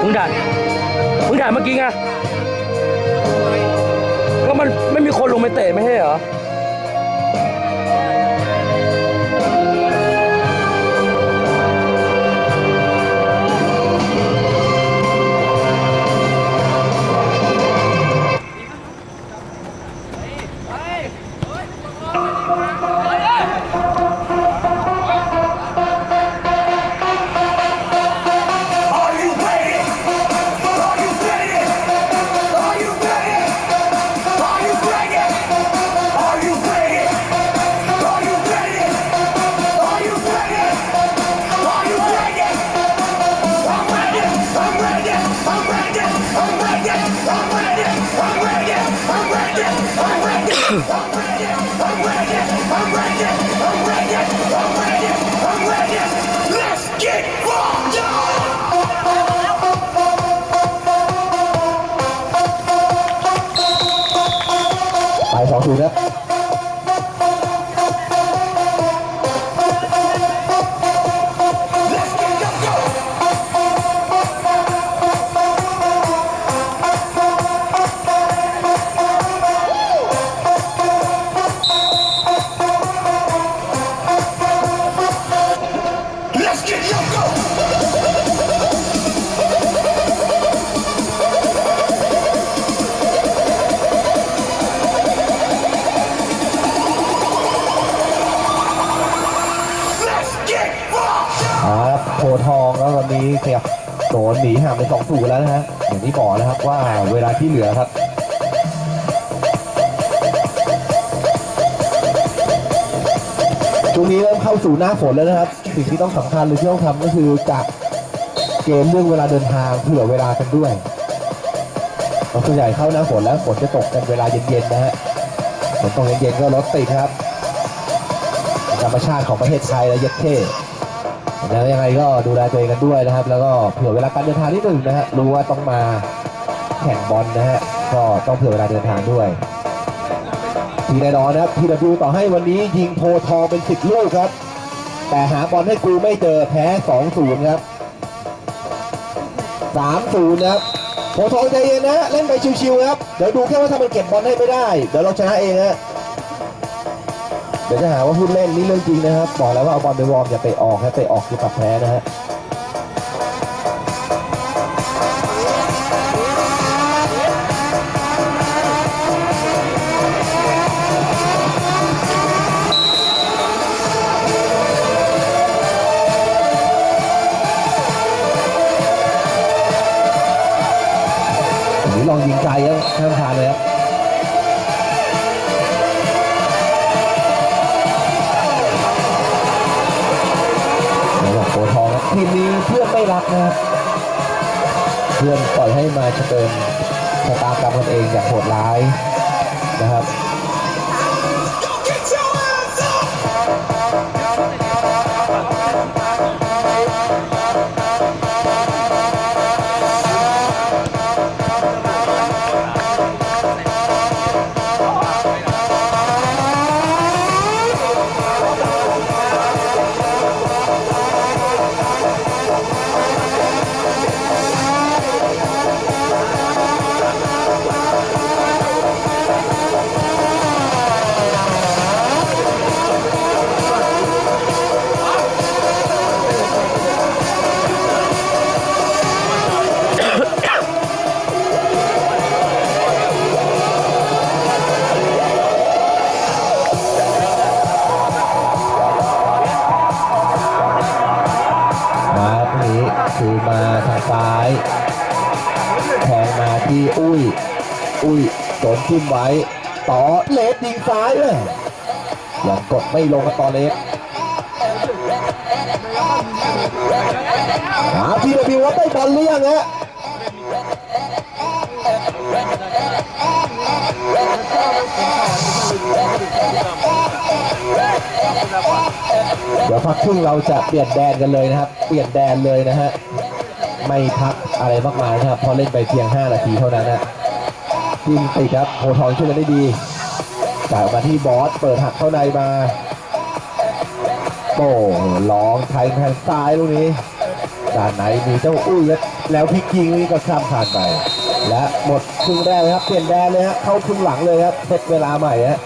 เพิ่งด่ายเพิ่งด่าเมื่อกี้ไง ก็มันไม่มีคนลงไปเตะไม่ใช่เหรอ ไปสองศูนย์ครับ โพทองแล้ววันนี้ขยับโดนหนีห่างไปสองศูแล้วนะฮะอย่างที่บอกนะครับว่าเวลาที่เหลือครับช่วงนี้เริ่มเข้าสู่หน้าฝนแล้วนะครับ สิ่งที่ต้องสำคัญเลยที่ต้องทำก็คือจัดเกมเรื่องเวลาเดินทางเผื่อเวลากันด้วยเราส่วนใหญ่เข้าหน้าฝนแล้วฝนจะตกกันเวลาเย็นๆนะฮะฝนตกเย็นๆก็รถติดครับธรรมชาติของประเทศไทยและยัดเท่ แล้วยังไงก็ดูแลตัวเองกันด้วยนะครับ แล้วก็เผื่อเวลาการเดินทางนิดหนึ่งนะฮะรู้ว่าต้องมาแข่งบอลนะฮะก็ต้องเผื่อเวลาเดินทางด้วย ทีแน่นอนนะครับทีดูต่อให้วันนี้ยิงโพทองเป็นสิบลูกครับ แต่หาบอลให้กูไม่เจอแพ้สองศูนย์ครับสามศูนย์นะครับโพทองใจเย็นนะเล่นไปชิวๆครับเดี๋ยวดูแค่ว่าถ้ามันเก็บบอลให้ไม่ได้ เดี๋ยวเราชนะเองฮะ ดี๋ยวจะหาว่าพูดเล่นนี่เรื่องจริงนะครับบอกแล้วว่าเอาบอลไปวอร์มอย่าไปออกครับไปออกคือปรับแพ้นะฮะลองยิงไกลครับข้ามทางเลยครับ ทีมนี้เพื่อนไม่รักนะครับเพื่อนปล่อยให้มาเป็นชะตากรรมกันเองอย่างโหดร้ายนะครับ มีอุ้ย อุ้ยโดนจิ้มไว้ ต่อเลสยิงซ้ายเลยยังกดไม่ลงกับต่อเลสหาพี่ระบิวว่าได้บอลหรือยังฮะเดี๋ยวพักครึ่งเราจะเปลี่ยนแดนกันเลยนะครับ เปลี่ยนแดนเลยนะฮะ ไม่พักอะไรมากมายนะครับเพราะเล่นไปเพียง 5 นาทีเท่านั้นนะทีมติดครับโพทองช่วยกันได้ดีจ่ายออกมาที่บอสเปิดหักเข้าในมาโต้ลองไทยแทางซ้ายลูกนี้ด้านไหนมีเจ้าอุ้ยแล้วพลิกยิงนี่ก็ข้ามผ่านไป และหมดครึ่งแรกครับเปลี่ยนแดนเลยฮะเข้าครึ่งหลังเลยครับเซตเวลาใหม่ฮะ